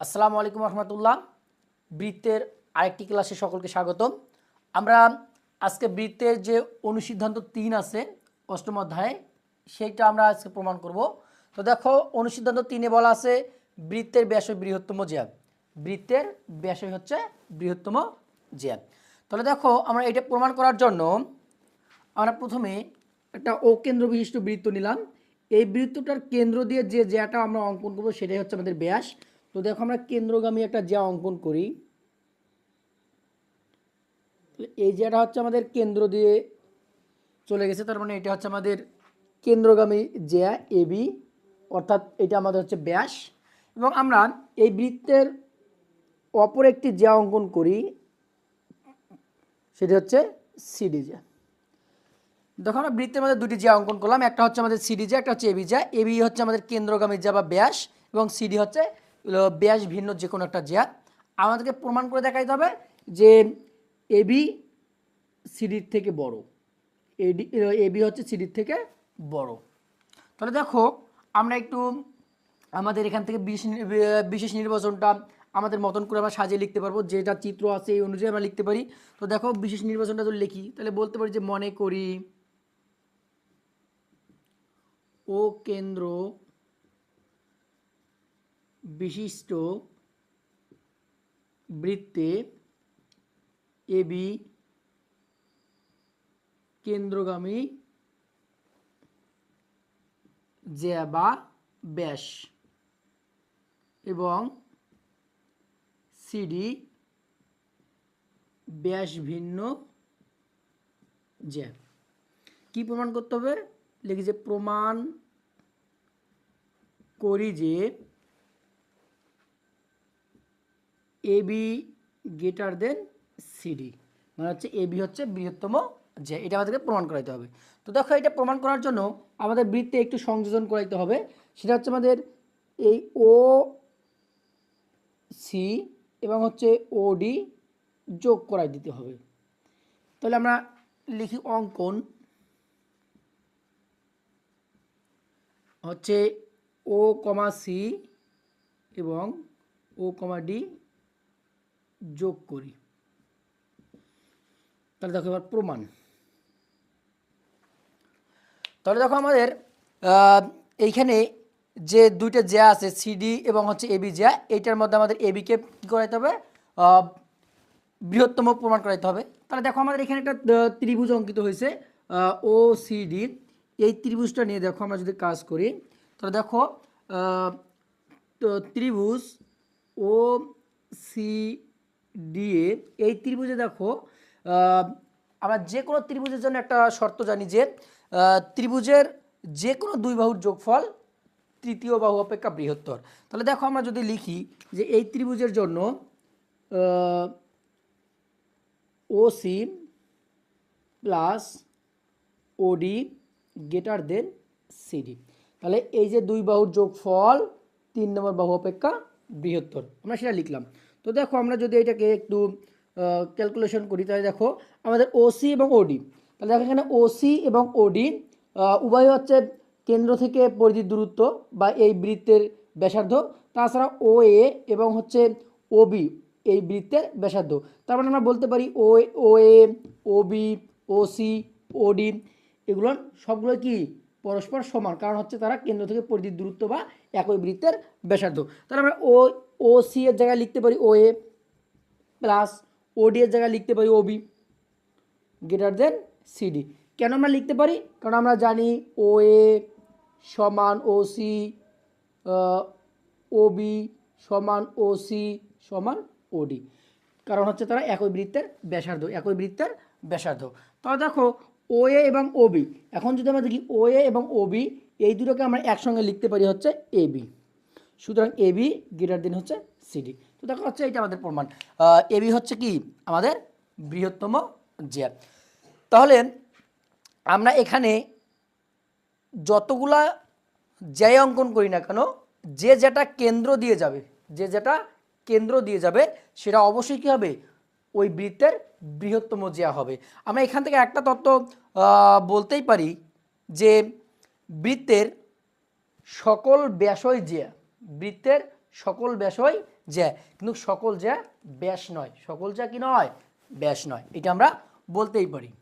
আসসালামু আলাইকুম রহমতুল্লাহ। বৃত্তের আরেকটি ক্লাসে সকলকে স্বাগতম। আমরা আজকে বৃত্তের যে অনুসিদ্ধান্ত তিন আছে, অষ্টম অধ্যায়ে, সেইটা আমরা আজকে প্রমাণ করব। তো দেখো, অনুসিদ্ধান্ত তিনে বলা আছে, বৃত্তের ব্যাসই বৃহত্তম জ্যাব বৃত্তের ব্যাসই হচ্ছে বৃহত্তম জ্যাব তাহলে দেখো, আমরা এটা প্রমাণ করার জন্য আমরা প্রথমে একটা অকেন্দ্র বিশিষ্ট বৃত্ত নিলাম। এই বৃত্তটার কেন্দ্র দিয়ে যে জ্যাটা আমরা অঙ্কন করব, সেটাই হচ্ছে আমাদের ব্যাস। তো দেখো আমরা কেন্দ্রগামী একটা জ্যা অঙ্কন করি। এই জ্যাটা হচ্ছে আমাদের কেন্দ্র দিয়ে চলে গেছে, তার মানে এটা হচ্ছে আমাদের কেন্দ্রগামী জ্যা এবি অর্থাৎ এটা আমাদের হচ্ছে ব্যাস। এবং আমরা এই বৃত্তের অপর একটি জ্যা অঙ্কন করি, সেটা হচ্ছে সিডি জ্যা। দেখো আমরা বৃত্তের মধ্যে দুটি জ্যা অঙ্কন করলাম, একটা হচ্ছে আমাদের সিডি জ্যা, একটা হচ্ছে এবি জ্যা। এবি হচ্ছে আমাদের কেন্দ্রগামী জ্যা বা ব্যাস, এবং সিডি হচ্ছে ব্যাস ভিন্ন যে কোনো একটা জ্যা। আমাদেরকে প্রমাণ করে দেখাইতে হবে যে এবি সিডির থেকে বড়। এডি এবি হচ্ছে সিডির থেকে বড়। তাহলে দেখো, আমরা একটু আমাদের এখান থেকে বিশেষ নির্বাচনটা আমাদের মতন করে আমরা সাজিয়ে লিখতে পারব। যেটা চিত্র আছে এই অনুযায়ী আমরা লিখতে পারি। তো দেখো, বিশেষ নির্বাচনটা যদি লিখি, তাহলে বলতে পারি যে মনে করি ও কেন্দ্র বিশিষ্ট বৃত্তে এবি কেন্দ্রগামী জ্যা বা ব্যাস এবং সিডি ব্যাস ভিন্ন জ্যা। কি প্রমাণ করতে হবে? লিখি যে প্রমাণ করি যে এবি গ্রেটার দেন সিডি মানে হচ্ছে এবি হচ্ছে বৃহত্তম যে এটা আমাদেরকে প্রমাণ করাইতে হবে। তো দেখো, এটা প্রমাণ করার জন্য আমাদের বৃত্তে একটু সংযোজন করাইতে হবে। সেটা হচ্ছে আমাদের এই ও সি এবং হচ্ছে ওডি যোগ করাই দিতে হবে। তাহলে আমরা লিখি অঙ্কন। হচ্ছে ও কমা সি এবং ও কমা ডি যোগ করি। তাহলে দেখো এবার প্রমাণ। তাহলে দেখো আমাদের এইখানে যে দুইটা জ্যা আছে সিডি এবং হচ্ছে এবি জ্যা, এইটার মধ্যে আমাদের এবিকে কী করাইতে হবে বৃহত্তম প্রমাণ করাইতে হবে। তাহলে দেখো আমাদের এখানে একটা ত্রিভুজ অঙ্কিত হয়েছে ও সিডি এই ত্রিভুজটা নিয়ে দেখো আমরা যদি কাজ করি, তাহলে দেখো ত্রিভুজ ও সি এ এই ত্রিভুজে দেখো আমরা যে কোনো ত্রিভুজের জন্য একটা শর্ত জানি যে ত্রিভুজের যে কোনো দুই বাহুর যোগফল তৃতীয় বাহু অপেক্ষা বৃহত্তর। তাহলে দেখো আমরা যদি লিখি যে এই ত্রিভুজের জন্য O C plus OD greater than CD তাহলে এই যে দুই বাহুর যোগফল, তিন নম্বর বাহু অপেক্ষা বৃহত্তর। আমরা সেটা লিখলাম। তো দেখো আমরা যদি এটাকে একটু ক্যালকুলেশন করি, তাহলে দেখো আমাদের ওসি এবং ওডি তাহলে দেখো এখানে ওসি এবং ওডি উভয় হচ্ছে কেন্দ্র থেকে পরিধির দূরত্ব বা এই বৃত্তের ব্যাসার্ধ। তাছাড়া ও এ এবং হচ্ছে ওবি এই বৃত্তের ব্যাসার্ধ। তার মানে আমরা বলতে পারি ও ও এ ওবি ওসি ওডি এগুলো সবগুলো কি? পরস্পর সমান, কারণ হচ্ছে তারা কেন্দ্র থেকে পরিধির দূরত্ব বা একই বৃত্তের ব্যাসার্ধ। তাহলে আমরা ও ও সি এর জায়গায় লিখতে পারি ও এ প্লাস ওডি এর জায়গায় লিখতে পারি ওবি গ্রেটার দেন সিডি কেন আমরা লিখতে পারি? কারণ আমরা জানি ও এ সমান ও সি ওবি সমান ও সি সমান ওডি কারণ হচ্ছে তারা একই বৃত্তের ব্যাসার্ধ, একই বৃত্তের ব্যাসার্ধ। তাহলে দেখো ও এ এবং বি এখন যদি আমরা দেখি ও এ এবং বি এই দুটোকে আমরা একসঙ্গে লিখতে পারি হচ্ছে এ বি। সুতরাং এ বি গ্রেটার দেন হচ্ছে সিডি তো দেখো হচ্ছে এটা আমাদের প্রমাণ। এ বি হচ্ছে কি? আমাদের বৃহত্তম জ্যা তাহলে আমরা এখানে যতগুলা জ্যায় অঙ্কন করি না কেন, যে যেটা কেন্দ্র দিয়ে যাবে, যে যেটা কেন্দ্র দিয়ে যাবে, সেটা অবশ্যই কী হবে? ওই বৃত্তের বৃহত্তম জিয়া হবে। আমরা এখান থেকে একটা তত্ত্ব বলতেই পারি যে বৃত্তের সকল ব্যাসই জিয়া। বৃত্তের সকল ব্যাসই জ্যা। কিন্তু সকল জ্যা ব্যাস নয়। সকল জ্যা কি নয়? ব্যাস নয়। এটা আমরা বলতেই পারি।